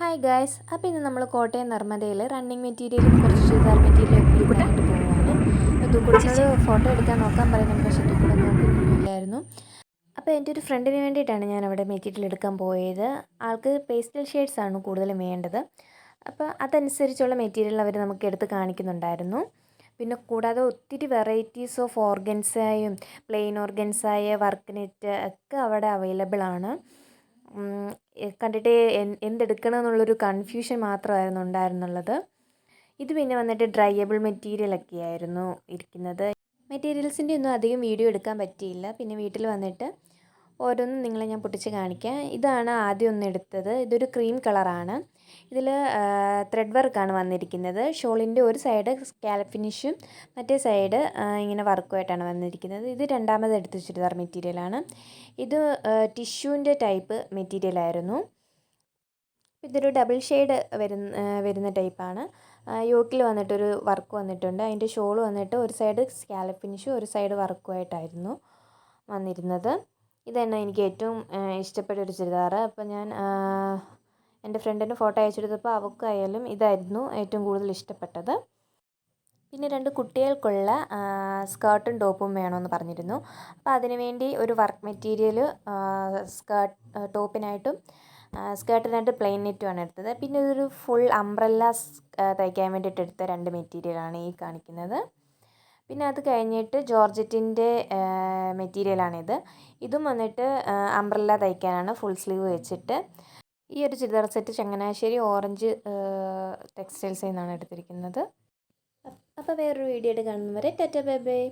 Hi guys അപ്പോൾ ഇന്ന് നമ്മൾ കോട്ടയം നർമ്മദയിൽ റണ്ണിങ് മെറ്റീരിയലും കുറച്ച് ചുരിദാർ മെറ്റീരിയലും എടുക്കാനായിട്ട് പോവുകയാണ്. ദുക്കുടനോട് ഫോട്ടോ എടുക്കാൻ നോക്കാൻ പറയുന്നത് പക്ഷേ ദുക്കുട നോക്കുന്നില്ലായിരുന്നു അപ്പോൾ എന്റെ ഒരു ഫ്രണ്ടിന് വേണ്ടിയിട്ടാണ് ഞാൻ അവിടെ മെറ്റീരിയൽ എടുക്കാൻ പോയത്. ആൾക്ക് പേസ്റ്റൽ ഷെയ്ഡ്സ് ആണ് കൂടുതലും വേണ്ടത്. അപ്പോൾ അതനുസരിച്ചുള്ള മെറ്റീരിയൽ അവർ നമുക്ക് എടുത്ത് കാണിക്കുന്നുണ്ടായിരുന്നു. പിന്നെ കൂടാതെ ഒത്തിരി വെറൈറ്റീസ് ഓഫ് ഓർഗൻസായും പ്ലെയിൻ ഓർഗൻസായ വർക്ക് നെറ്റ് ഒക്കെ അവിടെ അവൈലബിൾ ആണ്. കണ്ടിട്ട് എന്തെടുക്കണം എന്നുള്ളൊരു കൺഫ്യൂഷൻ മാത്രമായിരുന്നു ഉണ്ടായിരുന്നുള്ളത്. ഇത് പിന്നെ വന്നിട്ട് ഡ്രൈയബിൾ മെറ്റീരിയൽ ഒക്കെ ആയിരുന്നു ഇരിക്കുന്നത് മെറ്റീരിയൽസിന്റെ ഒന്നും അധികം വീഡിയോ എടുക്കാൻ പറ്റിയില്ല. പിന്നെ വീട്ടിൽ വന്നിട്ട് ഓരോന്നും നിങ്ങളെ ഞാൻ പൊട്ടിച്ച് കാണിക്കാം. ഇതാണ് ആദ്യം ഒന്ന് എടുത്തത്. ഇതൊരു ക്രീം കളറാണ്. ഇതിൽ ത്രെഡ് വർക്കാണ് വന്നിരിക്കുന്നത്. ഷോളിന്റെ ഒരു സൈഡ് സ്കാലപ്പ് ഫിനിഷും മറ്റേ സൈഡ് ഇങ്ങനെ വർക്കുമായിട്ടാണ് വന്നിരിക്കുന്നത്. ഇത് രണ്ടാമത് എടുത്ത ചുരിദാർ മെറ്റീരിയലാണ് ഇത് ടിഷ്യൂവിന്റെ ടൈപ്പ് മെറ്റീരിയലായിരുന്നു ഇതൊരു ഡബിൾ ഷെയ്ഡ് വരുന്ന വരുന്ന ടൈപ്പാണ് യോക്കിൽ വന്നിട്ടൊരു വർക്ക് വന്നിട്ടുണ്ട്. അതിന്റെ ഷോൾ വന്നിട്ട് ഒരു സൈഡ് സ്കാലപ്പ് ഫിനിഷും ഒരു സൈഡ് വർക്കുമായിട്ടായിരുന്നു വന്നിരുന്നത്. ഇതാണ് എനിക്ക് ഏറ്റവും ഇഷ്ടപ്പെട്ട ഒരു ചുരിദാർ അപ്പോൾ ഞാൻ എന്റെ ഫ്രണ്ടിന് ഫോട്ടോ അയച്ചെടുത്തപ്പോൾ അവൾക്കായാലും ഇതായിരുന്നു ഏറ്റവും കൂടുതൽ ഇഷ്ടപ്പെട്ടത്. പിന്നെ രണ്ട് കുട്ടികൾക്കുള്ള സ്കേർട്ടും ടോപ്പും വേണമെന്ന് പറഞ്ഞിരുന്നു. അപ്പോൾ അതിനുവേണ്ടി ഒരു വർക്ക് മെറ്റീരിയൽ സ്കേർട്ട് ടോപ്പിനായിട്ടും സ്കേർട്ടിനായിട്ട് പ്ലെയിൻ നെറ്റുമാണ് എടുത്തത്. പിന്നെ ഇതൊരു ഫുൾ അംബ്രല്ല തയ്ക്കാൻ വേണ്ടിയിട്ട് എടുത്ത രണ്ട് മെറ്റീരിയലാണ് ഈ കാണിക്കുന്നത്. പിന്നെ അത് കഴിഞ്ഞിട്ട് ജോർജറ്റിന്റെ മെറ്റീരിയലാണിത്. ഇതും വന്നിട്ട് അംബ്രല്ല തയ്ക്കാനാണ് ഫുൾ സ്ലീവ് വെച്ചിട്ട്. ഈ ഒരു ചുരിദാർ സെറ്റ് ചങ്ങനാശ്ശേരി ഓറഞ്ച് ടെക്സ്റ്റൈൽസിൽ നിന്നാണ് എടുത്തിരിക്കുന്നത്. അപ്പോൾ വേറൊരു വീഡിയോ ആയിട്ട് കാണുന്നവരെ ടാറ്റ ബൈ ബൈ.